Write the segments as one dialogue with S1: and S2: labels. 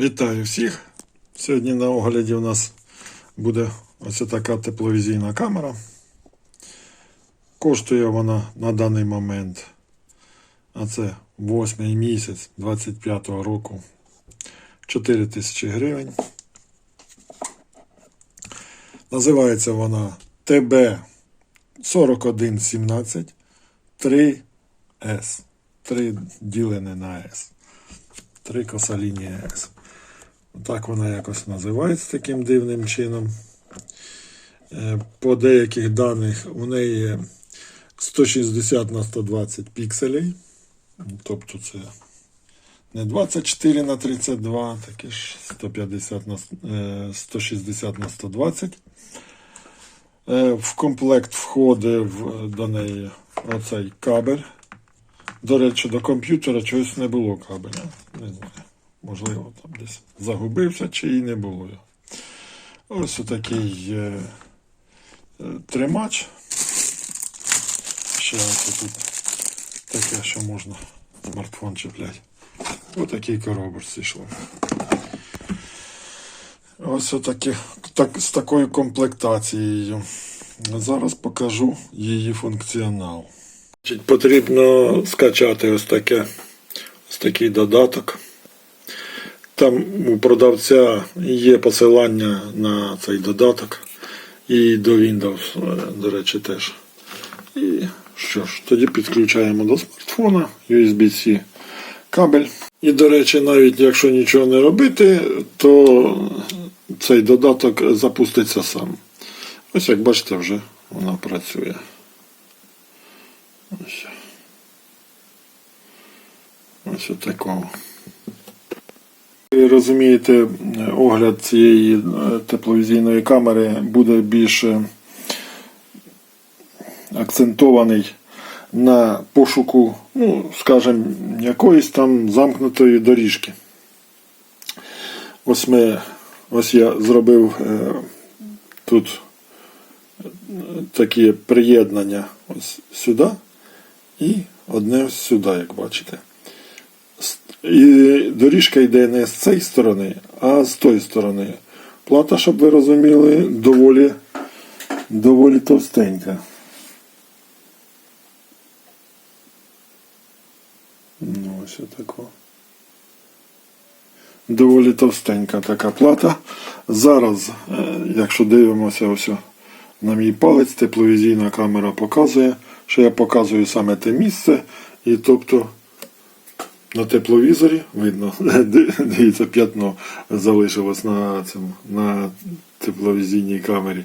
S1: Вітаю всіх! Сьогодні на огляді у нас буде ось така тепловізійна камера. Коштує вона на даний момент, а це 8 місяць 25 року 4 тисячі гривень. Називається вона ТБ 4117 3С. 3 ділене на С. Три коса лінія С. Так вона якось називається таким дивним чином. Е, По деяких даних у неї 160 на 120 пікселей. Тобто це не 24 на 32, таке ж 150 на е, 160 на 120. Е, В комплект входить в- до неї оцей кабель. До речі, до комп'ютера чогось не було кабеля. Не знаю. Можливо, там десь загубився чи і не було. його. Ось отакий е, е, тримач. Ще ось тут таке, що можна смартфон чіпляти. Отакий коробочці йшло. Ось отакі, так, з такою комплектацією. Зараз покажу її функціонал. Потрібно скачати ось таке, ось такий додаток. Там у продавця є посилання на цей додаток. І до Windows, е, до речі, теж. І що ж, тоді підключаємо до смартфона USB-C кабель. І, до речі, навіть якщо нічого не робити, то цей додаток запуститься сам. Ось як бачите, вже вона працює. Ось. Ось отакого. Розумієте, огляд цієї е, тепловізійної камери буде більш акцентований на пошуку, ну, скажімо, якоїсь там замкнутої доріжки. Ось ми, ось я зробив е, тут е, такі приєднання ось сюди і одне ось сюди, як бачите. І доріжка йде не з цієї сторони, а з тої сторони. Плата, щоб ви розуміли, доволі, доволі товстенька. Ну, ось отако. Доволі товстенька така плата. Зараз, е, якщо дивимося ось на мій палець, тепловізійна камера показує, що я показую саме те місце. І тобто на тепловізорі видно, дивіться, п'ятно залишилось на цьому, на тепловізійній камері.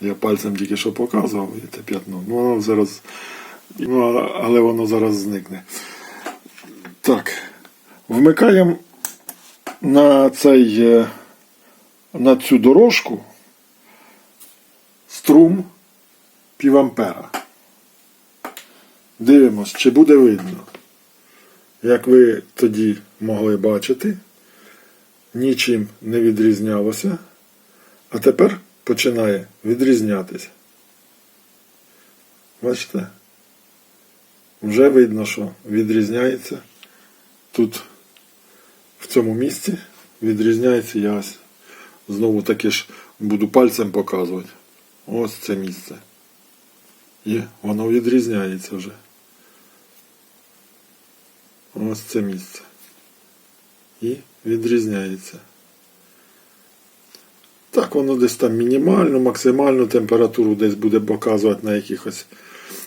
S1: Я пальцем тільки що показував і те п'ятно. Ну, воно зараз, ну, але воно зараз зникне. Так, вмикаємо на цей, е, на цю дорожку струм півампера. Дивимось, чи буде видно. Як ви тоді могли бачити, нічим не відрізнялося, а тепер починає відрізнятися. Бачите? Вже видно, що відрізняється. Тут в цьому місці відрізняється я знову таки ж буду пальцем показувати. Ось це місце. І воно відрізняється вже. Ось це місце. І відрізняється. Так, воно десь там мінімальну, максимальну температуру десь буде показувати на якихось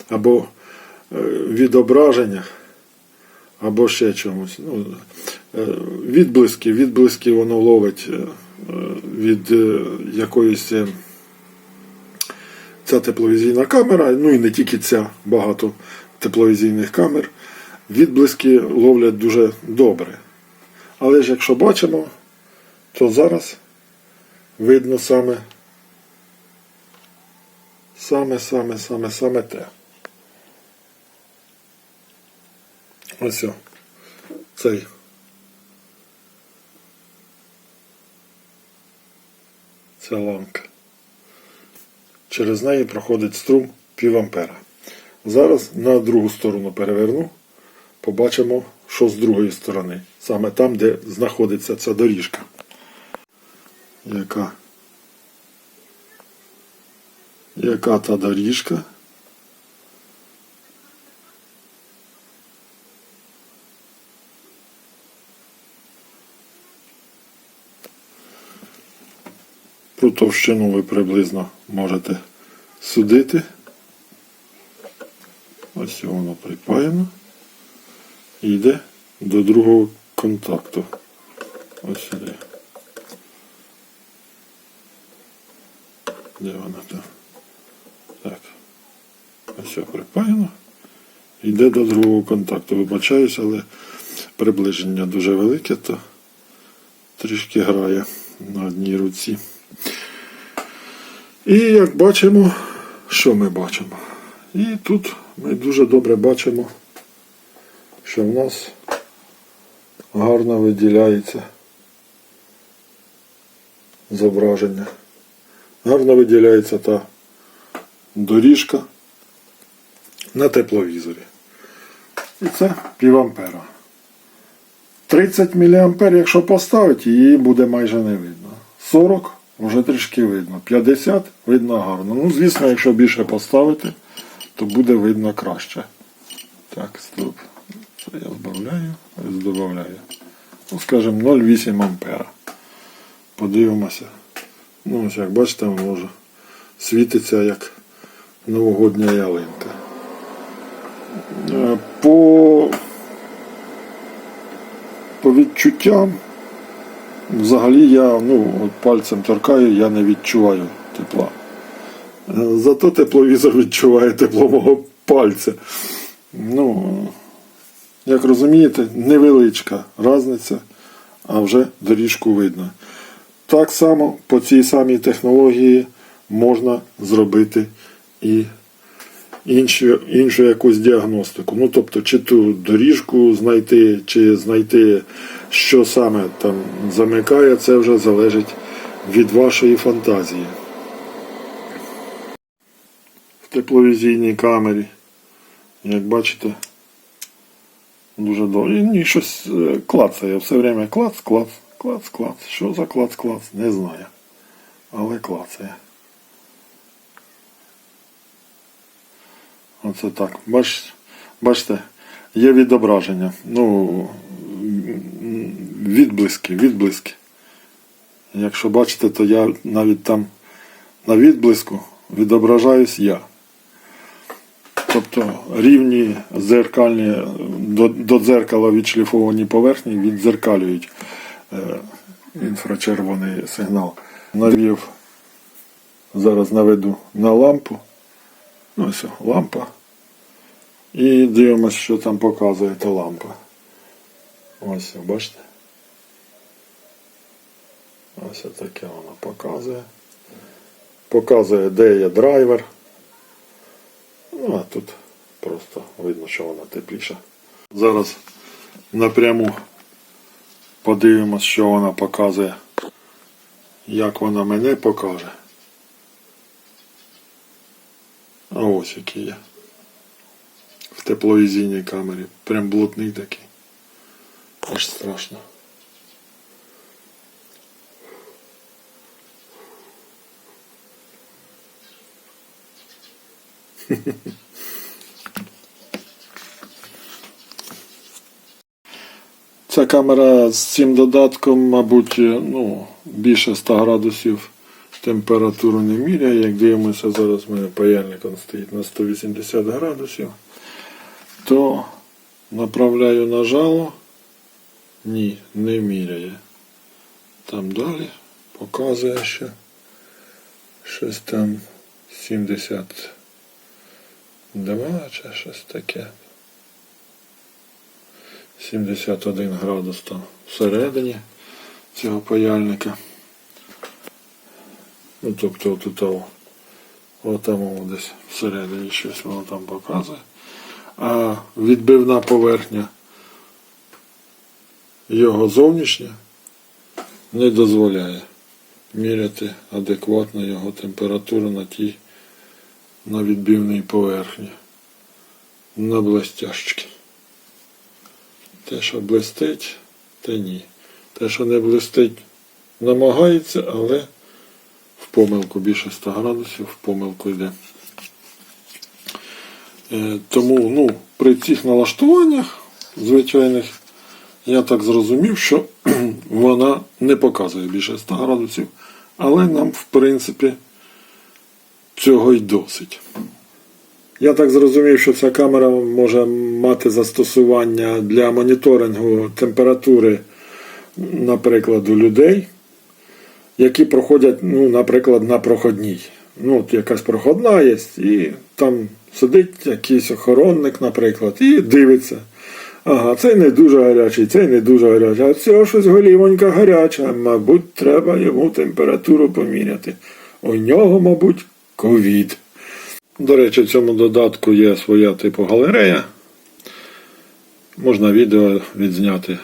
S1: або е, відображеннях, або ще чомусь. Ну, е, відблиски, відблиски воно ловить е, від якоїсь. Ця тепловізійна камера, ну і не тільки ця, багато тепловізійних камер, відблиски ловлять дуже добре. Але ж якщо бачимо, то зараз видно саме саме, саме, саме, те. Ось цей. Ця ламка. Через неї проходить струм пів ампера. Зараз на другу сторону переверну, побачимо що з другої сторони, саме там, де знаходиться ця доріжка. Яка? Яка та доріжка? Про товщину ви приблизно можете судити. Ось воно припаяно. І йде до другого контакту. Ось сюди. Де вона там? Так. Ось все припаяно. Йде до другого контакту. Вибачаюсь, але приближення дуже велике, то трішки грає на одній руці. І як бачимо, що ми бачимо? І тут ми дуже добре бачимо, що в нас гарно виділяється зображення. Гарно виділяється та доріжка на тепловізорі. І це пів ампера. 30 мА, якщо поставити, її буде майже не видно. 40 вже трішки видно. 50 видно гарно. Ну, звісно, якщо більше поставити, то буде видно краще. Так, стоп. Це я збавляю, додаю. Ну, скажімо, 0,8 ампера. Подивимося. Ну, ось як бачите, воно світиться як новогодня ялинка. Е, По, по відчуттям, взагалі я ну, от пальцем торкаю, я не відчуваю тепла. Е, Зато тепловізор відчуває тепло мого пальця. Ну, як розумієте, невеличка різниця, а вже доріжку видно. Так само по цій самій технології можна зробити і іншу, іншу якусь діагностику. Ну, тобто, чи ту доріжку знайти, чи знайти, що саме там замикає, це вже залежить від вашої фантазії. В тепловізійній камері, як бачите, дуже добре. І щось е, клацає. Все время клац, клац, клац, клац. Що за клац, клац? Не знаю. Але клацає. Оце так. Бач, бачите, є відображення. Ну, відблиски, відблиски. Якщо бачите, то я навіть там на відблиску відображаюсь я. Тобто рівні зеркальні до, до дзеркала відшліфовані поверхні віддзеркалюють е, інфрачервоний сигнал. Навів зараз наведу на лампу. Ну, ось лампа. І дивимося, що там показує та лампа. Ось, бачите? Ось таке воно показує. Показує, де є драйвер. Ну, а тут просто видно, що вона тепліша. Зараз напряму подивимось, що вона показує. Як вона мене покаже. А ось який є. В тепловізійній камері. Прям блотний такий. Аж страшно. Ця камера з цим додатком, мабуть, ну, більше 100 градусів температуру не міряє. Як дивимося, зараз в мене паяльник стоїть на 180 градусів, то направляю на жало. Ні, не міряє. Там далі показує, що щось там 72 чи щось таке. 71 градус там всередині цього паяльника. Ну, тобто тут отам десь всередині щось воно там показує. А відбивна поверхня його зовнішня не дозволяє міряти адекватно його температуру на тій на відбивній поверхні. На блестяшки. Те, що блистить, те ні. Те, що не блистить, намагається, але в помилку більше 100 градусів, в помилку йде. Е, Тому ну, при цих налаштуваннях звичайних я так зрозумів, що вона не показує більше 100 градусів, але нам, в принципі, цього й досить. Я так зрозумів, що ця камера може мати застосування для моніторингу температури, наприклад, у людей, які проходять, ну, наприклад, на проходній. Ну, от якась проходна є, і там сидить якийсь охоронник, наприклад, і дивиться. Ага, цей не дуже гарячий, цей не дуже гарячий, а цього щось голівонька гаряча. Мабуть, треба йому температуру поміряти. У нього, мабуть, ковід. До речі, в цьому додатку є своя типу галерея. Можна відео відзняти.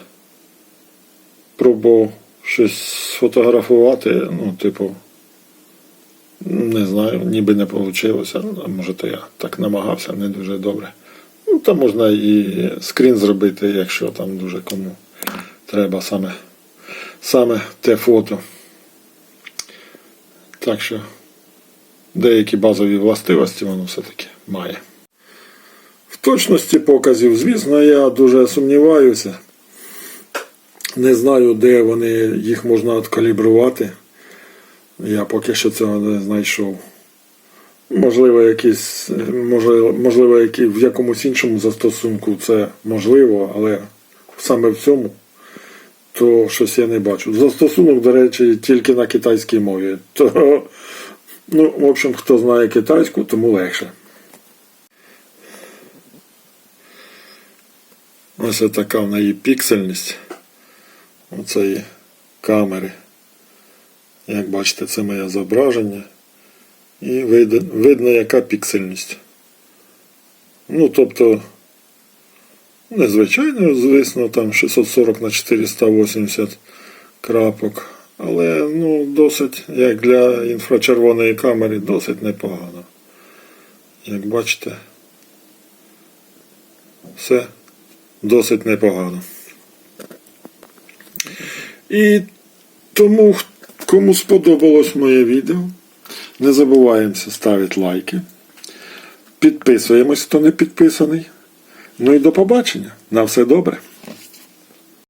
S1: Пробував щось сфотографувати, ну, типу, не знаю, ніби не вийшло. Може, то я так намагався не дуже добре. Ну, там можна і скрін зробити, якщо там дуже кому треба саме, саме те фото. Так що деякі базові властивості воно все-таки має. В точності показів, звісно, я дуже сумніваюся. Не знаю, де вони їх можна откалібрувати. Я поки що цього не знайшов. Можливо, якісь, можливо, які, в якомусь іншому застосунку це можливо, але саме в цьому то щось я не бачу. Застосунок, до речі, тільки на китайській мові. То, ну, в общем, хто знає китайську, тому легше. Ось така в неї піксельність оцеї камери. Як бачите, це моє зображення. І видно, яка піксельність. Ну, тобто, незвичайно, звісно, там 640 на 480 крапок. Але ну, досить, як для інфрачервоної камери, досить непогано. Як бачите, все досить непогано. І тому, кому сподобалось моє відео, не забуваємося ставити лайки. Підписуємось, хто не підписаний. Ну і до побачення. На все добре.